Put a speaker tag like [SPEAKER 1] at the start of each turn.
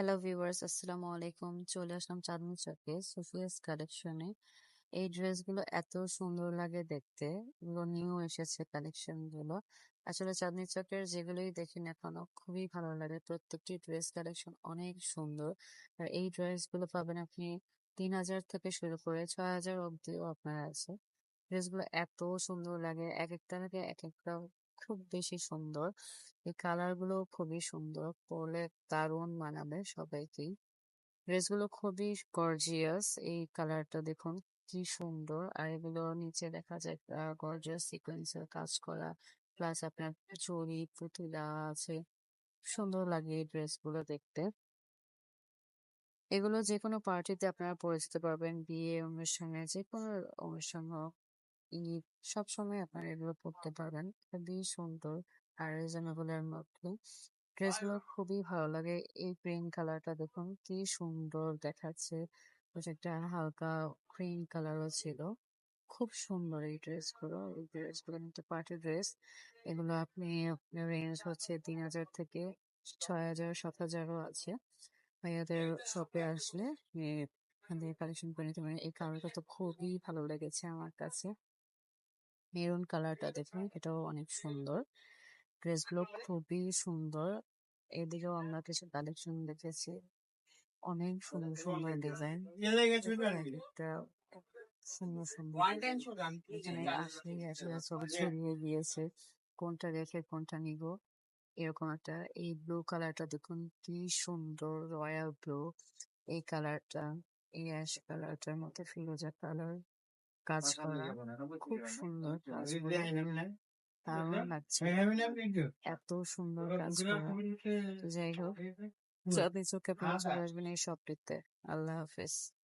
[SPEAKER 1] Hello viewers আসসালামু আলাইকুম চলে আসলাম চাঁদনি চকে সুফিয়াস কালেকশনে এই ড্রেসগুলো এত সুন্দর লাগে দেখতে। এগুলো নিউ এসেছে কালেকশনগুলো। আসলে চাঁদনি চকের যেগুলোই দেখি না খুবই ভালো লাগে। প্রত্যেকটি ড্রেস কালেকশন অনেক সুন্দর। আর এই ড্রেসগুলো পাবেন আপনি তিন হাজার থেকে শুরু করে ছয় হাজার অব্দিও আপনার আছে। ড্রেসগুলো এত সুন্দর লাগে, এক একটা থেকে এক একটা খুব বেশি সুন্দর। এই কালারগুলো খুবই সুন্দর। পরলে দারুণ মানাবে সবাইকেই। ড্রেসগুলো খুবই গর্জিয়াস এই কালারটা দেখুন, কি সুন্দর। আর এগুলো নিচে দেখা যায় গর্জিয়াস সিকোয়েন্সের কাজ করা। প্লাস আপনার চড়ি পুঁথি দেওয়া আছে। সুন্দর লাগে এই ড্রেসগুলো দেখতে। এগুলো যে কোনো পার্টিতে আপনারা পরে যেতে পারবেন। বিয়ে অনুষ্ঠানে যে কোনো অনুষ্ঠান হোক। সবসময় আপনারা এগুলো পরতে পারবেন। খুবই সুন্দর আর রিজনেবল এর মধ্যে। ড্রেসগুলো খুবই ভালো লাগে। এই প্রিন্ট কালারটা দেখুন, কি সুন্দর দেখাচ্ছে। একটা হালকা ক্রিম কালারও ছিল। খুব সুন্দর এই ড্রেসগুলো এই ড্রেসগুলো কিন্তু পার্টি ড্রেস এগুলো আপনি রেঞ্জ হচ্ছে তিন হাজার থেকে ছয় হাজার, সাত হাজারও আছে। ভাইয়াদের শপে আসলে এখান থেকে কালেকশন করে নিতে পারেন। এই কালারটা তো খুবই ভালো লেগেছে আমার কাছে। মেরুন কালারটা দেখুন, এটাও অনেক সুন্দর। ড্রেস ড্রেসগুলো খুবই সুন্দর। এদিকেও আমরা কিছু কালেকশন দেখেছি। অনেক সুন্দর সুন্দর ডিজাইন। সুন্দর সুন্দর। আসলে ছবি ছড়িয়ে গিয়েছে। কোনটা রেখে কোনটা নিব? এরকম একটা এই ব্লু কালারটা দেখুন, কি সুন্দর রয়্যাল ব্লু। এই কালারটা, এই অ্যাশ কালারটার মধ্যে ফিরোজা কালার। কাজ করা খুব সুন্দর কাজ দারুণ লাগছে। এত সুন্দর কাজ করা। যাই হোক আপনি চোখে আপনার চলে আসবেন এই সবটিতে। আল্লাহ হাফেজ।